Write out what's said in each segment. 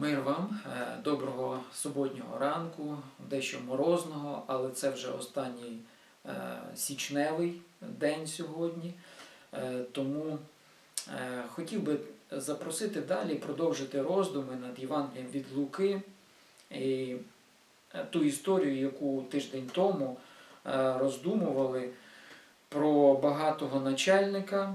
Мир вам, е, доброго суботнього ранку, дещо морозного, але це вже останній е, січневий день сьогодні. Е, Тому хотів би запросити далі продовжити роздуми над Євангелієм від Луки і ту історію, яку тиждень тому роздумували про багатого начальника.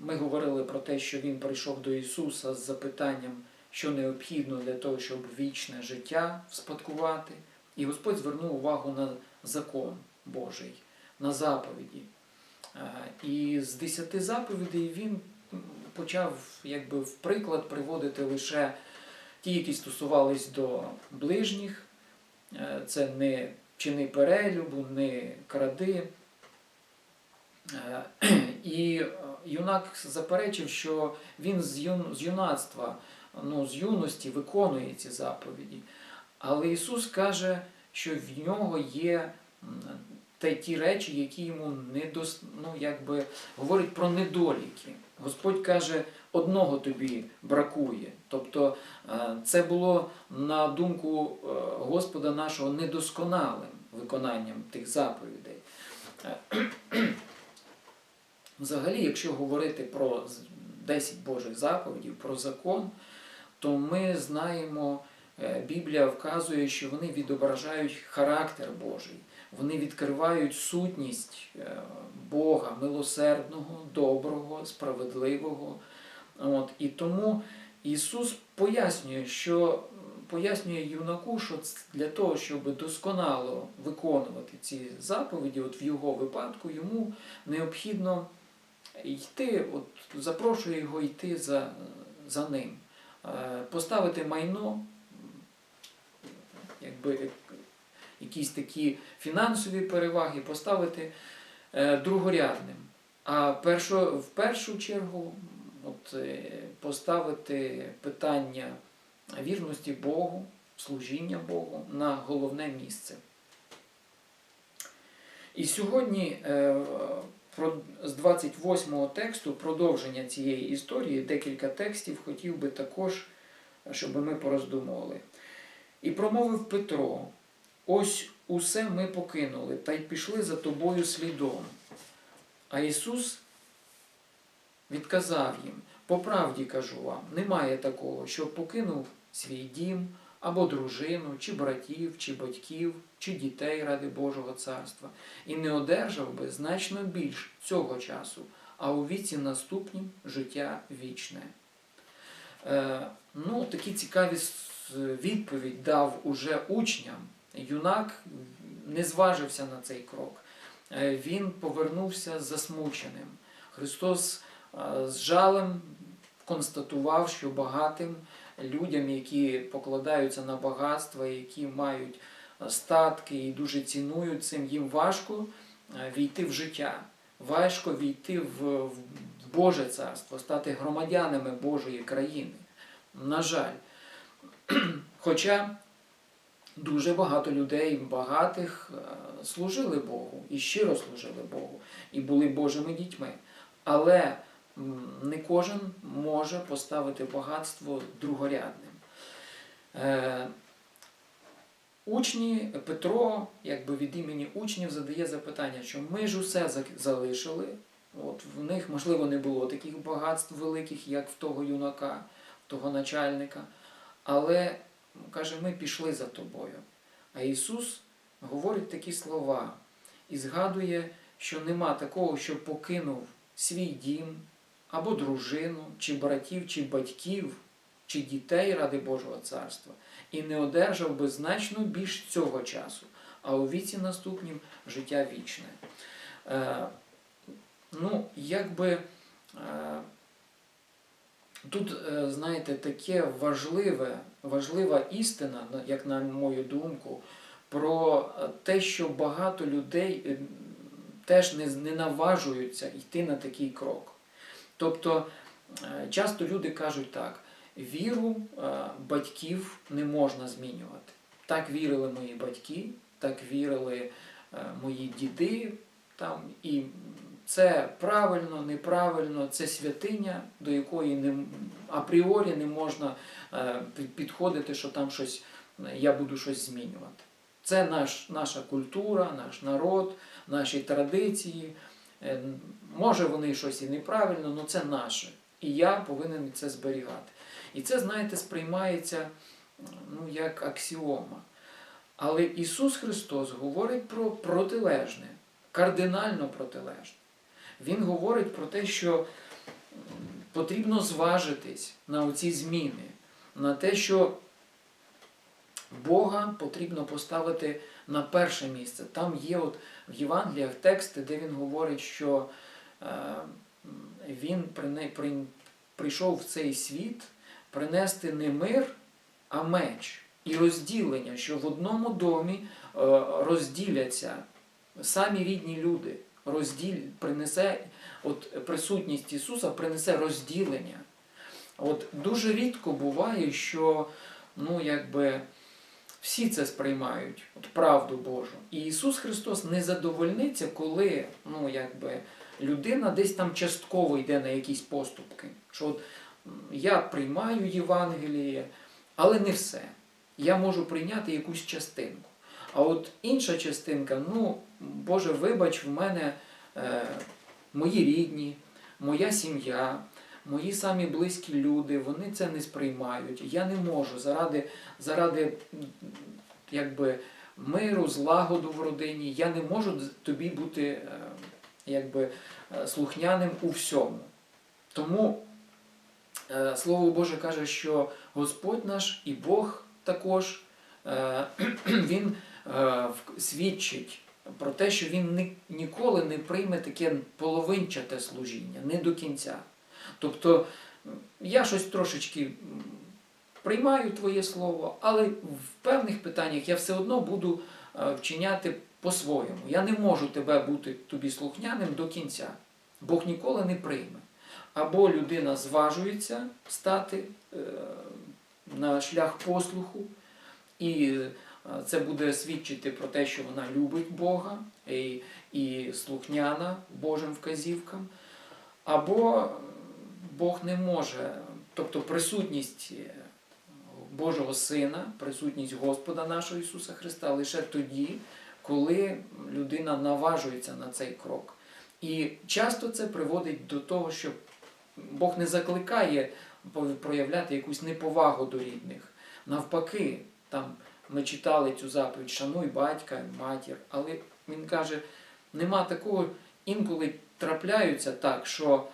Ми говорили про те, що він прийшов до Ісуса з запитанням, що необхідно для того, щоб вічне життя вспадкувати. І Господь звернув увагу на закон Божий, на заповіді. Е, І з десяти заповідей він почав якби, в приклад приводити лише ті, які стосувались до ближніх. Е, Це не чини перелюбу, не кради. Е, І юнак заперечив, що він з юнацтва, ну, з юності виконує ці заповіді. Але Ісус каже, що в нього є те, ті речі, які йому не дос, ну, якби, говорять про недоліки. Господь каже, одного тобі бракує. Тобто е, це було на думку е, Господа нашого недосконалим виконанням тих заповідей. Взагалі, якщо говорити про 10 Божих заповідей, про закон, то ми знаємо, е, Біблія вказує, що вони відображають характер Божий, вони відкривають сутність е, Бога, милосердного, доброго, справедливого. От, і тому Ісус пояснює, що пояснює юнаку, що для того, щоб досконало виконувати ці заповіді, от в його випадку йому необхідно йти, от запрошує його йти за, за ним, поставити майно, якби як- якісь такі фінансові переваги, поставити е, другорядним. А першо, в першу чергу от, е, поставити питання вірності Богу, служіння Богу на головне місце. І сьогодні е, з 28 тексту продовження цієї історії, декілька текстів хотів би також, щоб ми пороздумували. І промовив Петро: ось усе ми покинули та й пішли за тобою слідом. А Ісус відказав їм: по правді кажу вам, немає такого, що покинув свій дім або дружину, чи братів, чи батьків, чи дітей ради Божого царства, і не одержав би значно більш цього часу, а у віці наступнім життя вічне. Е, ну, такі цікаві відповідь дав уже учням. Юнак не зважився на цей крок. Е, Він повернувся засмученим. Христос е, з жалем констатував, що багатим людям, які покладаються на багатства, які мають е, статки і дуже цінують цим, їм важко е, війти в життя, важко війти в, Боже царство, стати громадянами Божої країни. На жаль. Хоча дуже багато людей, багатих, е, служили Богу і щиро служили Богу, і були Божими дітьми. Але не кожен може поставити багатство другорядним. Е, Учні Петро, якби від імені учнів, задає запитання, що ми ж усе залишили. От в них, можливо, не було таких багатств великих, як в того юнака, в того начальника. Але каже, ми пішли за тобою. А Ісус говорить такі слова і згадує, що нема такого, що покинув свій дім або дружину, чи братів, чи батьків, чи дітей ради Божого царства, і не одержав би значно більш цього часу, а у віці наступнім життя вічне. Е, ну, якби е, тут, е, знаєте, таке важливе, важлива істина, як на мою думку, про те, що багато людей е, теж не наважуються йти на такий крок. Тобто е, часто люди кажуть так: віру е, батьків не можна змінювати. Так вірили мої батьки, так вірили е, мої діди там, і це правильно, неправильно, це святиня, до якої не, апріорі не можна підходити, що там щось я буду щось змінювати. Це наш, наша культура, наш народ, наші традиції. Е, Може вони щось і неправильно, але це наше. І я повинен це зберігати. І це, знаєте, сприймається ну, як аксіома. Але Ісус Христос говорить про протилежне, кардинально протилежне. Він говорить про те, що потрібно зважитись на оці зміни, на те, що Бога потрібно поставити на перше місце. Там є от в Євангеліях тексти, де він говорить, що е, він прийшов в цей світ принести не мир, а меч і розділення, що в одному домі е, розділяться самі рідні люди. Розділь принесе, от присутність Ісуса принесе розділення. От дуже рідко буває, що ну, якби, всі це сприймають, от правду Божу. І Ісус Христос не задовольниться, коли ну, якби, людина десь там частково йде на якісь поступки. Що от, я приймаю Євангеліє, але не все. Я можу прийняти якусь частинку. А от інша частинка, ну, Боже, вибач, в мене е, мої рідні, моя сім'я, мої самі близькі люди, вони це не сприймають. Я не можу заради, заради якби, миру, злагоду в родині, я не можу тобі бути е, якби, е, слухняним у всьому. Тому е, Слово Боже каже, що Господь наш і Бог також Він свідчить про те, що він ніколи не прийме таке половинчате служіння, не до кінця. Тобто я щось трошечки приймаю твоє слово, але в певних питаннях я все одно буду е, вчиняти по-своєму. Я не можу тебе бути тобі слухняним до кінця. Бог ніколи не прийме. Або людина зважується стати е, на шлях послуху, і е, це буде свідчити про те, що вона любить Бога і, слухняна Божим вказівкам, або Бог не може, тобто присутність е, Божого Сина, присутність Господа нашого Ісуса Христа лише тоді, коли людина наважується на цей крок. І часто це приводить до того, що Бог не закликає проявляти якусь неповагу до рідних. Навпаки, там ми читали цю заповідь Шануй батька матір, але він каже, нема такого, інколи трапляються так, що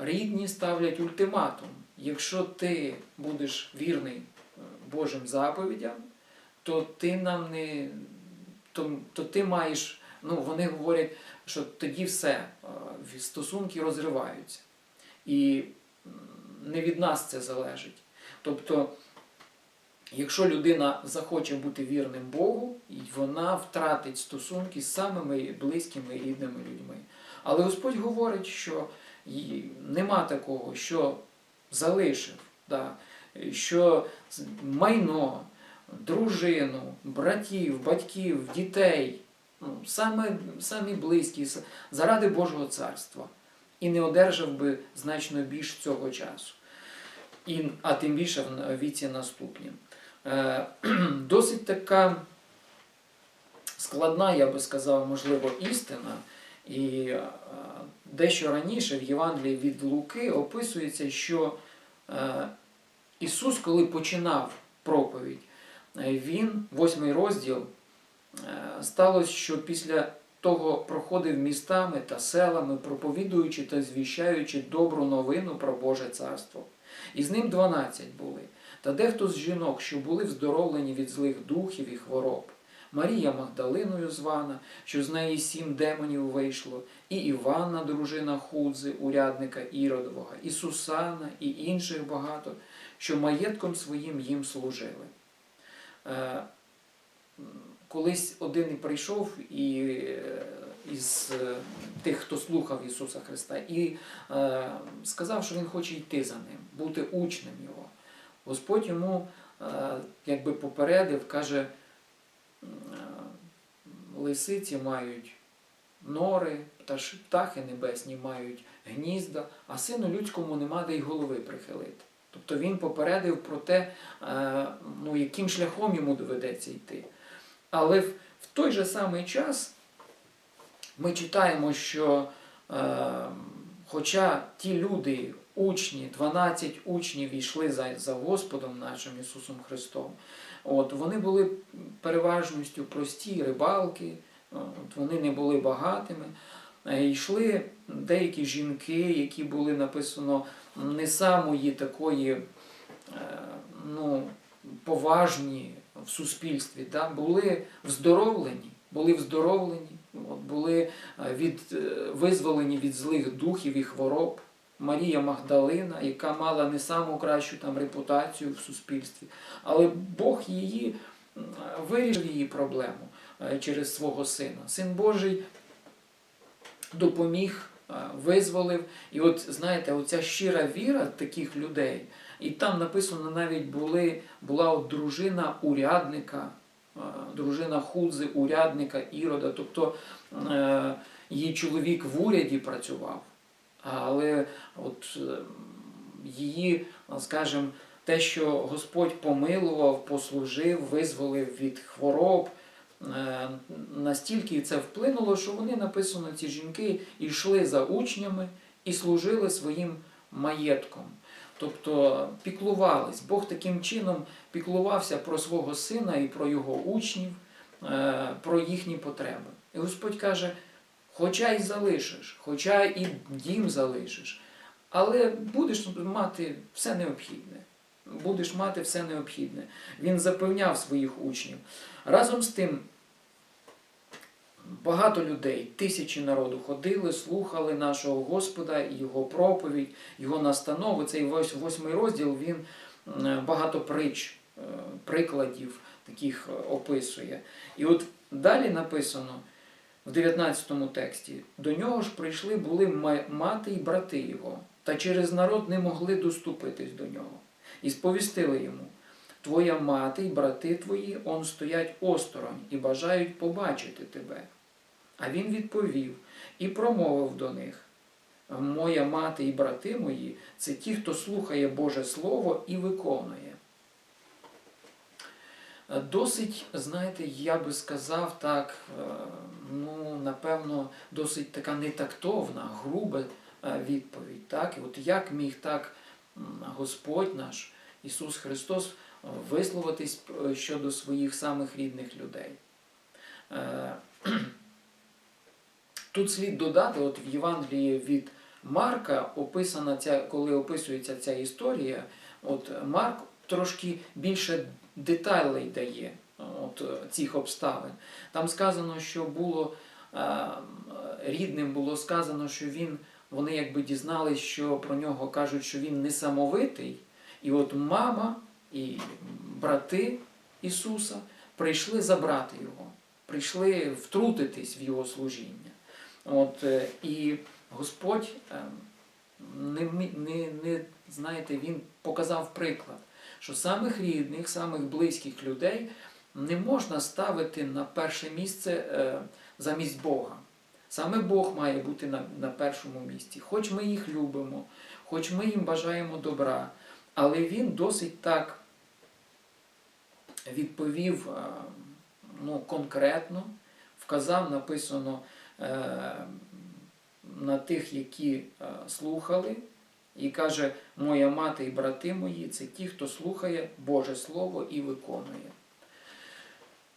рідні ставлять ультиматум. Якщо ти будеш вірний е, Божим заповідям, то ти нам не то, то ти маєш, ну вони говорять, що тоді все, е, стосунки розриваються. І не від нас це залежить. Тобто, якщо людина захоче бути вірним Богу, вона втратить стосунки з самими близькими і рідними людьми. Але Господь говорить, що нема такого, що залишив, да, що майно, дружину, братів, батьків, дітей, ну, саме, самі близькі, заради Божого царства. І не одержав би значно більш цього часу. І, а тим більше в віці наступнім. Е, досить така складна, я би сказав, можливо, істина. І е, дещо раніше в Євангелії від Луки описується, що е, Ісус, коли починав проповідь, е, Він, восьмий розділ, сталося, що після того проходив містами та селами, проповідуючи та звіщаючи добру новину про Боже царство. І з ним дванадцять були. Та дехто з жінок, що були вздоровлені від злих духів і хвороб. Марія Магдалиною звана, що з неї сім демонів вийшло, і Іванна, дружина Худзи, урядника Іродового, і Сусана, і інших багато, що маєтком своїм їм служили. Е, Колись один прийшов і, е, із е, тих, хто слухав Ісуса Христа, і е, сказав, що він хоче йти за ним, бути учнем Його. Господь йому е, якби попередив, каже, лисиці мають нори, птахи небесні мають гнізда, а сину людському нема де й голови прихилити. Тобто він попередив про те, е, ну, яким шляхом йому доведеться йти. Але в, в той же самий час ми читаємо, що е, хоча ті люди, учні, 12 учнів йшли за, за Господом нашим Ісусом Христом, от, вони були переважністю прості рибалки, от, вони не були багатими. Е, Йшли деякі жінки, які були написано не самої такої е, ну, поважні в суспільстві, да? були вздоровлені, були вздоровлені, от, були е, від, визволені від злих духів і хвороб. Марія Магдалина, яка мала не саму кращу там репутацію в суспільстві, але Бог її вирішив її проблему е, через свого сина. Син Божий допоміг, е, визволив. І от знаєте, оця щира віра таких людей, і там написано навіть були, була от дружина урядника, е, дружина Худзи, урядника Ірода, тобто її чоловік в уряді працював. Але от е, її, скажімо, те, що Господь помилував, послужив, визволив від хвороб, е, настільки це вплинуло, що вони написано, ці жінки йшли за учнями і служили своїм маєтком. Тобто піклувались. Бог таким чином піклувався про свого сина і про його учнів, е, про їхні потреби. І Господь каже, хоча й залишиш, хоча і дім залишиш, але будеш мати все необхідне. Будеш мати все необхідне. Він запевняв своїх учнів. Разом з тим, багато людей, тисячі народу ходили, слухали нашого Господа, його проповідь, його настанови. Цей восьмий розділ він е, багато притч, е, прикладів таких е, описує. І от далі написано в 19 тексті: до нього ж прийшли були мати і брати його, та через народ не могли доступитись до нього. І сповістили йому: Твоя мати і брати твої он стоять осторонь і бажають побачити тебе. А він відповів і промовив до них: Моя мати і брати мої це ті, хто слухає Боже Слово і виконує. Досить, знаєте, я би сказав так, е, ну, напевно, досить така нетактовна, груба е, відповідь. Так? І от як міг так Господь наш, Ісус Христос, е, висловитись щодо своїх самих рідних людей? Тут слід додати, от в Євангелії від Марка описана ця, коли описується ця історія, от Марк трошки більше деталей дає от, е, цих обставин. Там сказано, що було е, рідним було сказано, що він, вони якби дізнались, що про нього кажуть, що він несамовитий. І от мама і брати Ісуса прийшли забрати його, прийшли втрутитись в його служіння. От, е, і Господь е, не, не, не, знаєте, Він показав приклад, що самих рідних, самих близьких людей не можна ставити на перше місце е, замість Бога. Саме Бог має бути на, на першому місці. Хоч ми їх любимо, хоч ми їм бажаємо добра, але Він досить так відповів е, ну, конкретно, вказав, написано е, на тих, які слухали, і каже, моя мати і брати мої це ті, хто слухає Боже Слово і виконує.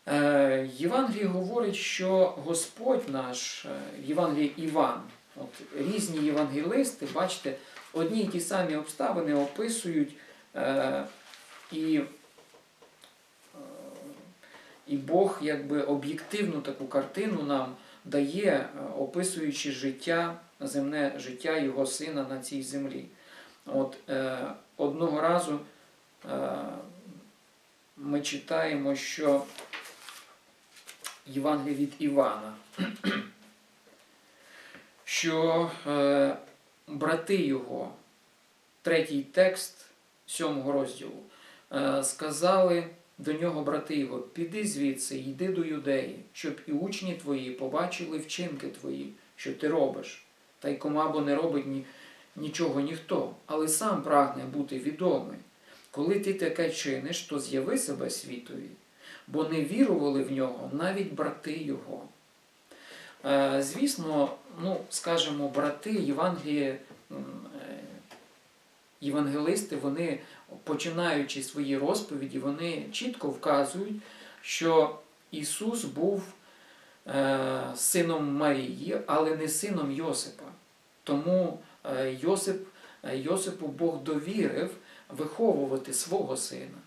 Е, Євангеліє говорить, що Господь наш, е, Євангеліє Іван, от різні євангелисти, бачите, одні й ті самі обставини описують е, і, е, і Бог якби об'єктивну таку картину нам дає, е, описуючи життя, земне життя його сина на цій землі. От е, одного разу е, ми читаємо, що Євангеліє від Івана, що е, брати його, третій текст сьомого розділу, е, сказали до нього брати його, піди звідси, йди до юдеї, щоб і учні твої побачили вчинки твої, що ти робиш. Та й комабо не робить ні, нічого ніхто, але сам прагне бути відомий. Коли ти таке чиниш, то з'яви себе світові, бо не вірували в нього навіть брати його. Е, Звісно, ну, скажімо, брати Євангелії, е, євангелисти, вони, починаючи свої розповіді, вони чітко вказують, що Ісус був е, сином Марії, але не сином Йосипа. Тому е, Йосип, е, Йосипу Бог довірив виховувати свого сина.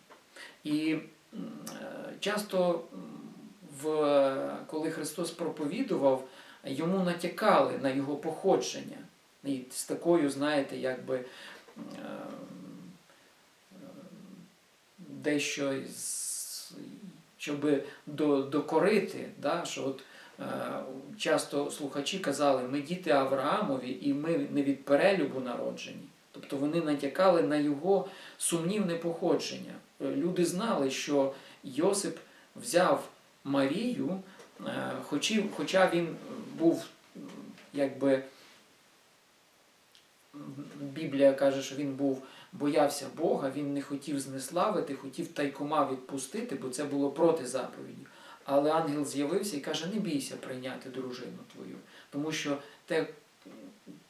І е, часто, коли Христос проповідував, йому натякали на його походження. І з такою, знаєте, якби дещо щоб докорити, да, що от часто слухачі казали, ми діти Авраамові і ми не від перелюбу народжені. Тобто вони натякали на його сумнівне походження. Е, Люди знали, що Йосип взяв Марію, е, хоча він був якби Біблія каже, що він був боявся Бога, він не хотів знеславити, хотів тайкома відпустити, бо це було проти заповіді. Але ангел з'явився і каже: не бійся прийняти дружину твою, тому що те,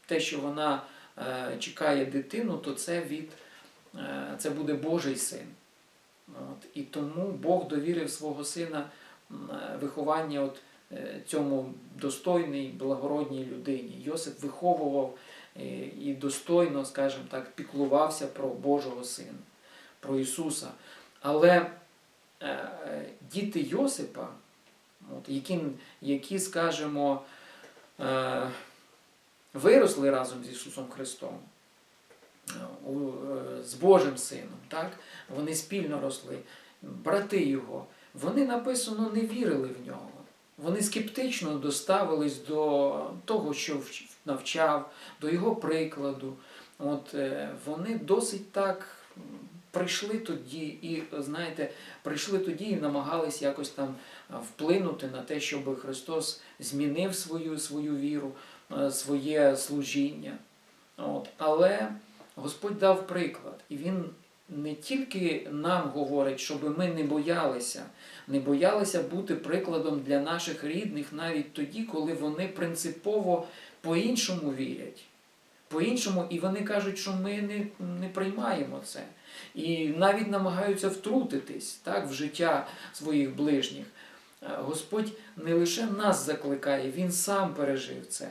те що вона е, чекає дитину, то це від е, це буде Божий син. От. І тому Бог довірив свого сина е, виховання от, е, цьому достойній, благородній людині. Йосип виховував е, і достойно, скажімо так, піклувався про Божого Сина, про Ісуса. Але діти Йосипа, от, які, які, скажімо, е, виросли разом з Ісусом Христом, е, е, з Божим Сином, так? вони спільно росли, брати Його, вони написано не вірили в нього. Вони скептично доставились до того, що навчав, до його прикладу. От, е, вони досить так прийшли тоді і, знаєте, прийшли тоді і намагались якось там вплинути на те, щоб Христос змінив свою, свою віру, е, своє служіння. От. Але Господь дав приклад, і Він не тільки нам говорить, щоб ми не боялися, не боялися бути прикладом для наших рідних навіть тоді, коли вони принципово по-іншому вірять. По-іншому, і вони кажуть, що ми не, не приймаємо це. І навіть намагаються втрутитись так, в життя своїх ближніх. Е, Господь не лише нас закликає, Він сам пережив це.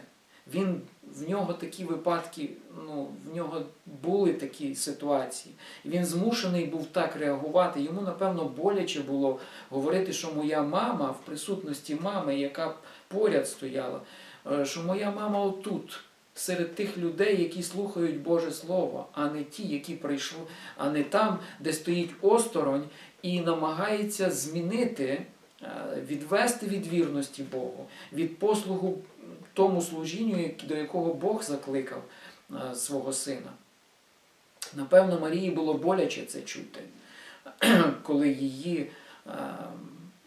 Він, в нього такі випадки, ну, в нього були такі ситуації. Він змушений був так реагувати. Йому, напевно, боляче було говорити, що моя мама в присутності мами, яка поряд стояла, е, що моя мама отут, серед тих людей, які слухають Боже Слово, а не ті, які прийшли, а не там, де стоїть осторонь і намагається змінити, е, відвести від вірності Богу, від послугу тому служінню, до якого Бог закликав е, свого сина. Напевно, Марії було боляче це чути, коли її е,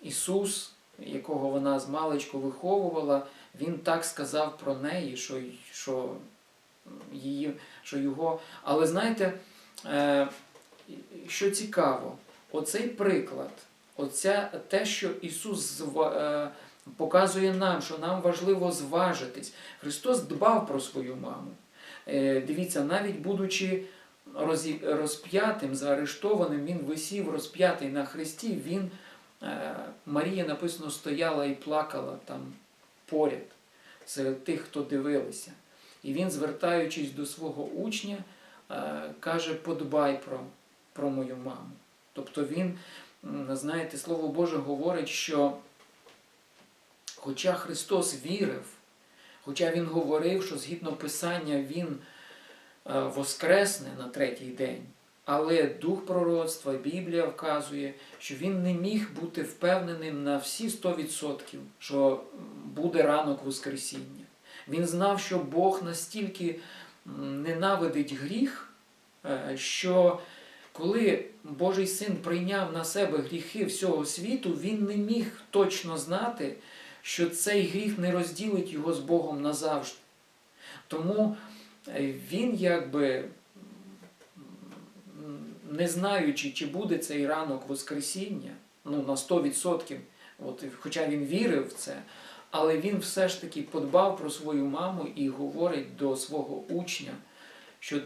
Ісус, якого вона з маличку виховувала, він так сказав про неї, що, що, її, що його. Але знаєте, е, що цікаво, оцей приклад, оця, те, що Ісус е, показує нам, що нам важливо зважитись. Христос дбав про свою маму. Е, Дивіться, навіть будучи розп'ятим, заарештованим, він висів розп'ятий на хресті, він, Марія написано, стояла і плакала там поряд серед тих, хто дивилися. І він, звертаючись до свого учня, е, каже: подбай про, про мою маму. Тобто він, знаєте, Слово Боже говорить, що хоча Христос вірив, хоча Він говорив, що згідно Писання Він е, воскресне на третій день, але дух пророцтва, Біблія вказує, що він не міг бути впевненим на всі 100%, що буде ранок Воскресіння. Він знав, що Бог настільки ненавидить гріх, е, що коли Божий син прийняв на себе гріхи всього світу, він не міг точно знати, що цей гріх не розділить його з Богом назавжди. Тому е, він якби не знаючи, чи буде цей ранок Воскресіння, ну на 100%, от, хоча він вірив в це, але він все ж таки подбав про свою маму і говорить до свого учня, що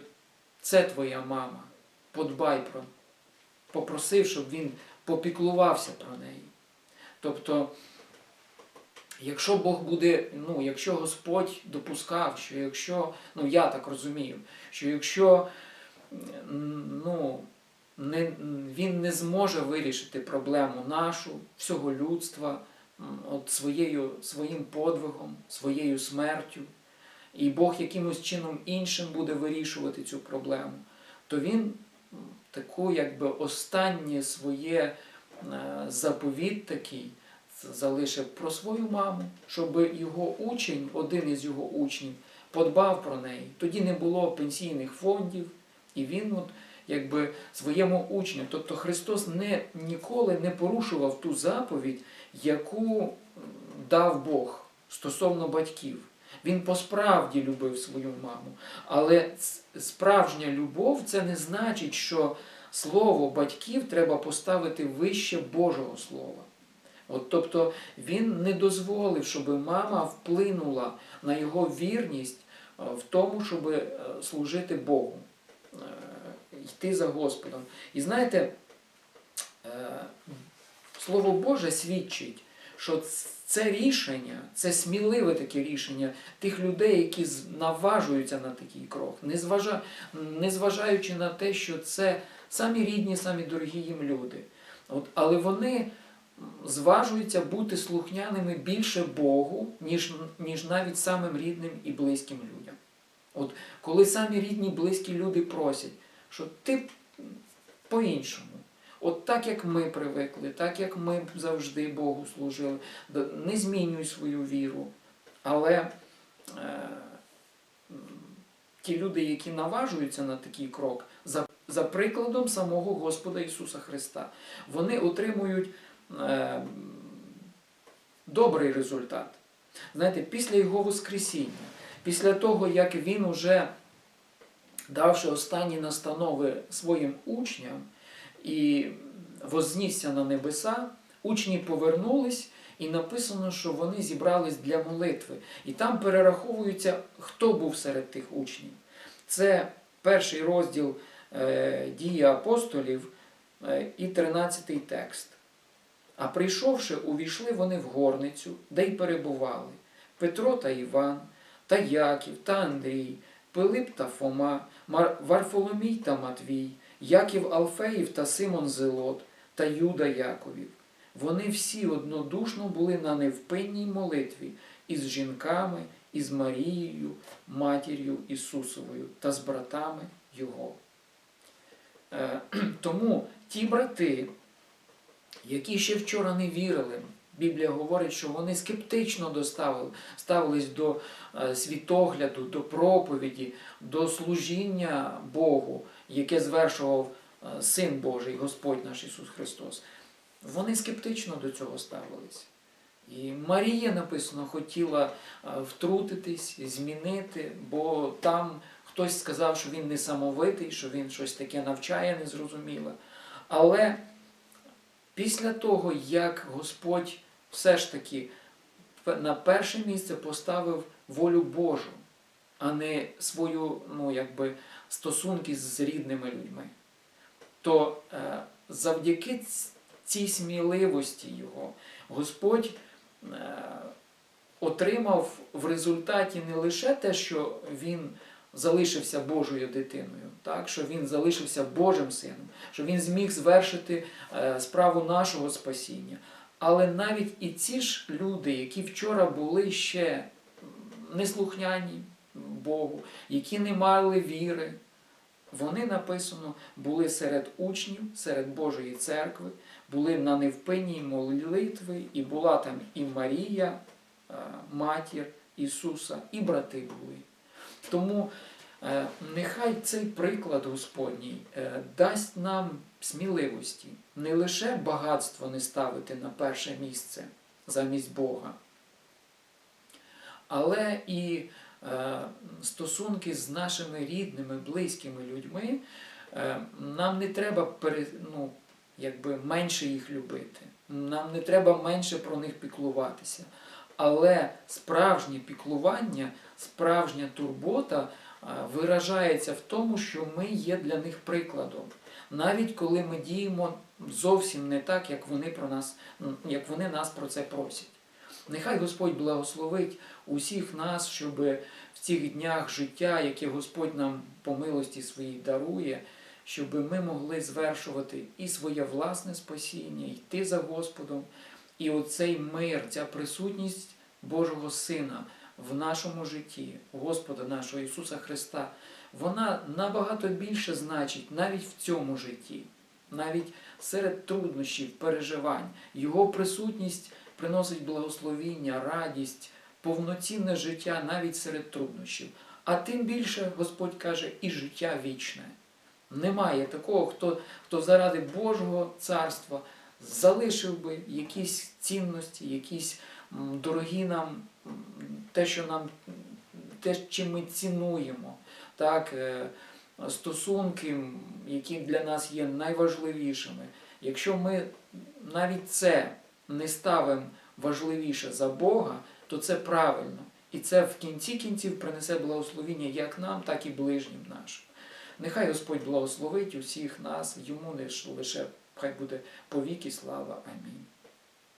це твоя мама, подбай про, попросив, щоб він попіклувався про неї. Тобто, якщо Бог буде, ну, якщо Господь допускав, що якщо, ну я так розумію, що якщо ну, не, він не зможе вирішити проблему нашу, всього людства, от своєю, своїм подвигом, своєю смертю, і Бог якимось чином іншим буде вирішувати цю проблему, то він таку якби останнє своє е, заповіт такий залишив про свою маму, щоб його учень, один із його учнів, подбав про неї. Тоді не було пенсійних фондів, і він от, якби своєму учню, тобто Христос не, ніколи не порушував ту заповідь, яку дав Бог стосовно батьків. Він по-справді любив свою маму. Але справжня любов це не значить, що слово батьків треба поставити вище Божого Слова. От, тобто він не дозволив, щоб мама вплинула на його вірність е, в тому, щоб е, служити Богу, йти за Господом. І знаєте, е, Слово Боже свідчить, що це рішення, це сміливе таке рішення тих людей, які наважуються на такий крок, незважаючи на те, що це самі рідні, самі дорогі їм люди. От, але вони зважуються бути слухняними більше Богу, ніж, ніж навіть самим рідним і близьким людям. От коли самі рідні, близькі люди просять, що ти по-іншому. От так, як ми привикли, так як ми завжди Богу служили, не змінюй свою віру. Але е, ті люди, які наважуються на такий крок, за, за прикладом самого Господа Ісуса Христа, вони отримують е, добрий результат. Знаєте, після Його Воскресіння, після того, як Він уже давши останні настанови своїм учням і вознісся на небеса, учні повернулись, і написано, що вони зібрались для молитви. І там перераховується, хто був серед тих учнів. Це перший розділ е, дії апостолів е, і 13 текст. А прийшовши, увійшли вони в горницю, де й перебували Петро та Іван, та Яків та Андрій, Пилип та Фома, Варфоломій та Матвій, Яків Алфеїв та Симон Зелот та Юда Яковів. Вони всі однодушно були на невпинній молитві із жінками, із Марією, матір'ю Ісусовою та з братами Його. Е, Тому ті брати, які ще вчора не вірили, Біблія говорить, що вони скептично доставили, ставились до е, світогляду, до проповіді, до служіння Богу, яке звершував е, Син Божий, Господь наш Ісус Христос. Вони скептично до цього ставились. І Марія написано хотіла е, втрутитись, змінити, бо там хтось сказав, що він несамовитий, що він щось таке навчає незрозуміле. Але після того, як Господь все ж таки на перше місце поставив волю Божу, а не свою, ну, якби, стосунки з рідними людьми, то е, завдяки цій сміливості його Господь е, отримав в результаті не лише те, що він залишився Божою дитиною, так? що він залишився Божим сином, що він зміг звершити е, справу нашого спасіння. Але навіть і ці ж люди, які вчора були ще неслухняні Богу, які не мали віри, вони написано були серед учнів, серед Божої церкви, були на невпинній молитві, і була там і Марія, е, матір Ісуса, і брати були. Тому Е, Нехай цей приклад Господній е, дасть нам сміливості не лише багатство не ставити на перше місце замість Бога, але і е, стосунки з нашими рідними, близькими людьми. Е, Нам не треба пере, ну, якби менше їх любити, нам не треба менше про них піклуватися. Але справжнє піклування, справжня турбота е, виражається в тому, що ми є для них прикладом. Навіть коли ми діємо зовсім не так, як вони про нас, як вони нас про це просять. Нехай Господь благословить усіх нас, щоб в цих днях життя, яке Господь нам по милості своїй дарує, щоб ми могли звершувати і своє власне спасіння, йти за Господом, і оцей мир, ця присутність Божого Сина в нашому житті, Господа нашого Ісуса Христа, вона набагато більше значить навіть в цьому житті, навіть серед труднощів, переживань. Його присутність приносить благословіння, радість, повноцінне життя навіть серед труднощів. А тим більше Господь каже і життя вічне. Немає такого, хто, хто заради Божого царства залишив би якісь цінності, якісь дорогі нам, те, що нам, те, чим ми цінуємо, так, е, стосунки, які для нас є найважливішими. Якщо ми навіть це не ставимо важливіше за Бога, то це правильно. І це в кінці кінців принесе благословіння як нам, так і ближнім нашим. Нехай Господь благословить усіх нас, йому лише хай буде повіки слава. Амінь.